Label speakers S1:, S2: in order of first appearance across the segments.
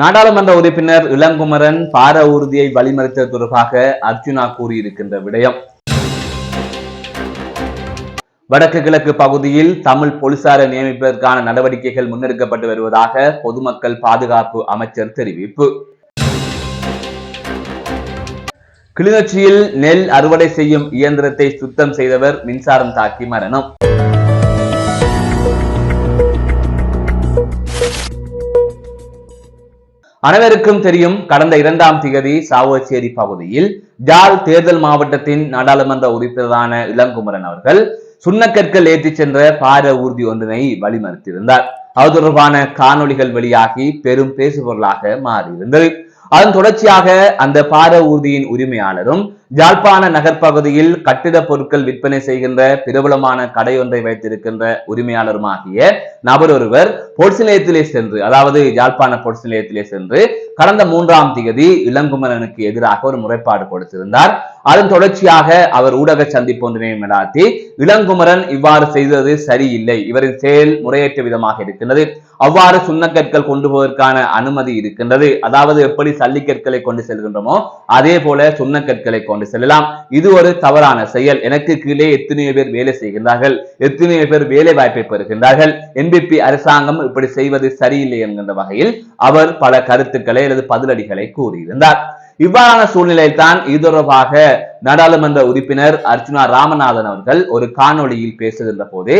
S1: நாடாளுமன்ற உறுப்பினர் இளங்குமரன் பார ஊர்தியை வழிமறித்தது தொடர்பாக அர்ஜுனா கூறியிருக்கின்ற விடயம். வடக்கு கிழக்கு பகுதியில் தமிழ் போலீசாரை நியமிப்பதற்கான நடவடிக்கைகள் முன்னெடுக்கப்பட்டு வருவதாக பொதுமக்கள் பாதுகாப்பு அமைச்சர் தெரிவிப்பு. கிளிநொச்சியில் நெல் அறுவடை செய்யும் இயந்திரத்தை சுத்தம் செய்தவர் மின்சாரம் தாக்கி மரணம். அனைவருக்கும் தெரியும் கடந்த இரண்டாம் திகதி சாவச்சேரி பகுதியில் ஜால் தேர்தல் மாவட்டத்தின் நாடாளுமன்ற உறுப்பினரான இளங்குமரன் அவர்கள் சுண்ணக்கற்கள் ஏற்றிச் சென்ற பார ஊர்தி ஒன்றினை வழிமறித்திருந்தார். அது தொடர்பான காணொளிகள் வெளியாகி பெரும் பேசுபொருளாக மாறியிருந்தது. அதன் தொடர்ச்சியாக அந்த பார ஊர்தியின் உரிமையாளரும் ஜாழ்ப்பாண நகர்ப்பகுதியில் கட்டிட பொருட்கள் விற்பனை செய்கின்ற பிரபலமான கடை ஒன்றை வைத்திருக்கின்ற உரிமையாளருமாகிய நபர் ஒருவர் பொலிஸ் நிலையத்திலே சென்று அதாவது ஜாழ்ப்பாண பொலிஸ் நிலையத்திலே சென்று கடந்த மூன்றாம் தேதி இளங்குமரனுக்கு எதிராக ஒரு முறைப்பாடு கொடுத்திருந்தார். அதன் தொடர்ச்சியாக அவர் ஊடக சந்திப்பு ஒன்றினையும் நடாத்தி இளங்குமரன் இவ்வாறு செய்தது சரியில்லை இவரின் செயல் முறையற்ற விதமாக இருக்கின்றது. அவ்வாறு சுண்ணக்கற்கள் கொண்டு போவதற்கான அனுமதி இருக்கின்றது. அதாவது எப்படி சல்லிக்கற்களை கொண்டு செல்கின்றோமோ அதே போல சுண்ணக்கற்களை கொண்டு செல்லலாம். இது ஒரு தவறான செயல். எனக்கு கீழே எத்தனையோ பேர் வேலை செய்கின்றார்கள். எத்தனையோ பேர் வேலை வாய்ப்பை பெறுகின்றார்கள். என்பிபி அரசாங்கம் இப்படி செய்வது சரியில்லை என்கின்ற வகையில் அவர் பல கருத்துக்களை அல்லது பதிலடிகளை கூறியிருந்தார். இவ்வாறான சூழ்நிலையில் தான் இது தொடர்பாக நாடாளுமன்ற உறுப்பினர் அர்ச்சுனா ராமநாதன் அவர்கள் ஒரு காணொளியில் பேசுகின்ற போது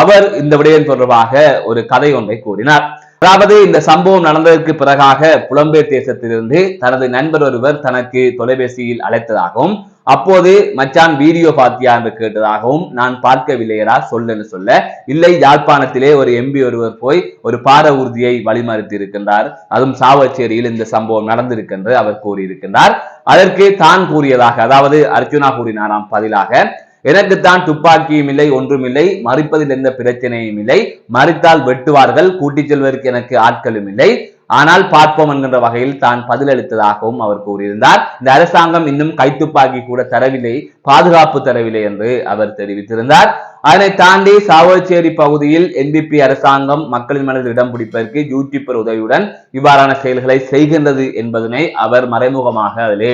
S1: அவர் இந்த விடயம் தொடர்பாக ஒரு கதை ஒன்றை கூறினார். அதாவது இந்த சம்பவம் நடந்ததற்கு பிறகாக புலம்பெயர் தேசத்திலிருந்து தனது நண்பர் ஒருவர் தனக்கு தொலைபேசியில் அழைத்ததாகவும் அப்போது மச்சான் வீடியோ பார்த்தியா என்று கேட்டதாகவும் நான் பார்க்கவில்லையடா சொல்லுன்னு சொல்ல இல்லை யாழ்ப்பாணத்திலே ஒரு எம்பி ஒருவர் போய் ஒரு பார ஊர்தியை வழிமறித்து இருக்கின்றார். அதுவும் சாவச்சேரியில் இந்த சம்பவம் நடந்திருக்கின்ற அவர் கூறியிருக்கின்றார். அதற்கு தான் கூறியதாக அதாவது அர்ஜுனா கூறினாராம் பதிலாக எனக்குத்தான் துப்பாக்கியும் இல்லை ஒன்றும் இல்லை மறிப்பதில் எந்த பிரச்சனையும் இல்லை. மறித்தால் வெட்டுவார்கள் கூட்டிச் செல்வதற்கு எனக்கு ஆட்களும் இல்லை. ஆனால் பார்ப்போம் என்கின்ற வகையில் தான் பதிலளித்ததாகவும் அவர் கூறியிருந்தார். இந்த அரசாங்கம் இன்னும் கைத்துப்பாக்கி கூட தரவில்லை பாதுகாப்பு தரவில்லை என்று அவர் தெரிவித்திருந்தார். அதனை தாண்டி சாவச்சேரி பகுதியில் என்பிபி அரசாங்கம் மக்களின் மனதில் இடம் பிடிப்பதற்கு யூடியூப்பர் உதவியுடன் இவ்வாறான செயல்களை செய்கின்றது என்பதனை அவர் மறைமுகமாக அதிலே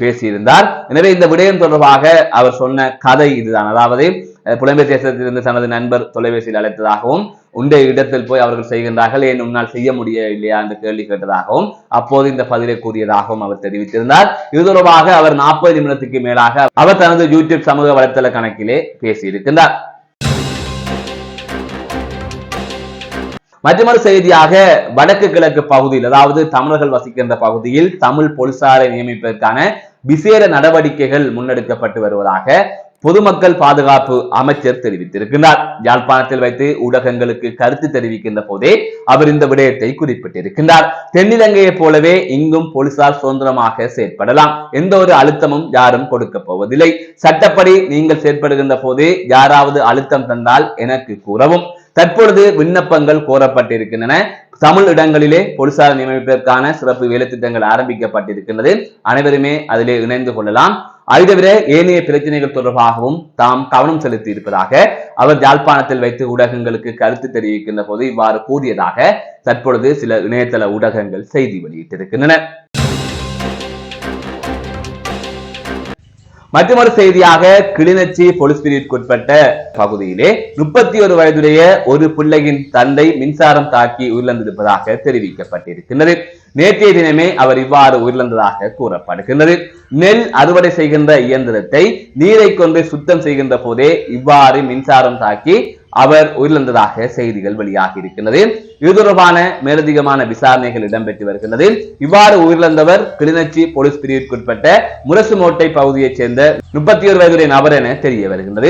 S1: பேசியிருந்தார். எனவே இந்த விடயம் தொடர்பாக அவர் சொன்ன கதை இதுதான். அதாவது புலம்பெயர் தேசத்திலிருந்து தனது நண்பர் தொலைபேசியில் அழைத்ததாகவும் உண்டைய இடத்தில் போய் அவர்கள் செய்கின்றார்கள் ஏன் உன்னால் செய்ய முடியவில்லையா என்று கேள்வி கேட்டதாகவும் அப்போது இந்த பதிலை கூறியதாகவும் அவர் தெரிவித்திருந்தார். இது தொடர்பாக அவர் நாற்பது நிமிடத்துக்கு மேலாக அவர் தனது யூடியூப் சமூக வலைத்தள கணக்கிலே பேசியிருக்கின்றார். மற்றொரு செய்தியாக வடக்கு கிழக்கு பகுதியில் அதாவது தமிழர்கள் வசிக்கின்ற பகுதியில் தமிழ் போலீசாரை நியமிப்பதற்கான விசேட நடவடிக்கைகள் முன்னெடுக்கப்பட்டு வருவதாக பொதுமக்கள் பாதுகாப்பு அமைச்சர் தெரிவித்திருக்கிறார் யாழ்ப்பாணத்தில் வைத்து ஊடகங்களுக்கு கருத்து தெரிவிக்கின்ற போதே அவர் இந்த விடயத்தை குறிப்பிட்டிருக்கிறார் தென்னிலங்கையை போலவே இங்கும் போலீசார் சுதந்திரமாக செயற்படலாம். எந்த ஒரு அழுத்தமும் யாரும் கொடுக்க போவதில்லை. சட்டப்படி நீங்கள் செயற்படுகின்ற போதே யாராவது அழுத்தம் தந்தால் எனக்கு கூறவும். தற்பொழுது விண்ணப்பங்கள் கோரப்பட்டிருக்கின்றன. தமிழ் இடங்களிலே போலீசார் நியமிப்பதற்கான சிறப்பு வேலைத்திட்டங்கள் ஆரம்பிக்கப்பட்டிருக்கின்றது. அனைவருமே அதிலே இணைந்து கொள்ளலாம். அதை தவிர ஏனைய பிரச்சனைகள் தொடர்பாகவும் தாம் கவனம் செலுத்தி இருப்பதாக அவர் யாழ்ப்பாணத்தில் வைத்து ஊடகங்களுக்கு கருத்து தெரிவிக்கின்ற போது இவ்வாறு கூறியதாக தற்பொழுது சில இணையதள ஊடகங்கள் செய்தி வெளியிட்டிருக்கின்றன. மற்றொரு செய்தியாக கிளிநொச்சி போலீஸ் பிரிவிற்குட்பட்ட பகுதியிலே முப்பத்தி ஒரு வயதுடைய ஒரு பிள்ளையின் தந்தை மின்சாரம் தாக்கி உயிரிழந்திருப்பதாக தெரிவிக்கப்பட்டிருக்கின்றது. நேற்றைய தினமே அவர் இவ்வாறு உயிரிழந்ததாக கூறப்படுகின்றது. நெல் அறுவடை செய்கின்ற இயந்திரத்தை நீரை கொண்டு சுத்தம் செய்கின்ற போதே இவ்வாறு மின்சாரம் தாக்கி அவர் உயிரிழந்ததாக செய்திகள் வெளியாகி இருக்கின்றது. இது தொடர்பான மேலதிகமான விசாரணைகள் இடம்பெற்று வருகின்றது. இவ்வாறு உயிரிழந்தவர் கிளிநொச்சி போலீஸ் பிரிவிற்குட்பட்ட முரசுமோட்டை பகுதியைச் சேர்ந்த முப்பத்தி ஒரு வயதுடைய நபர் என தெரிய வருகின்றது.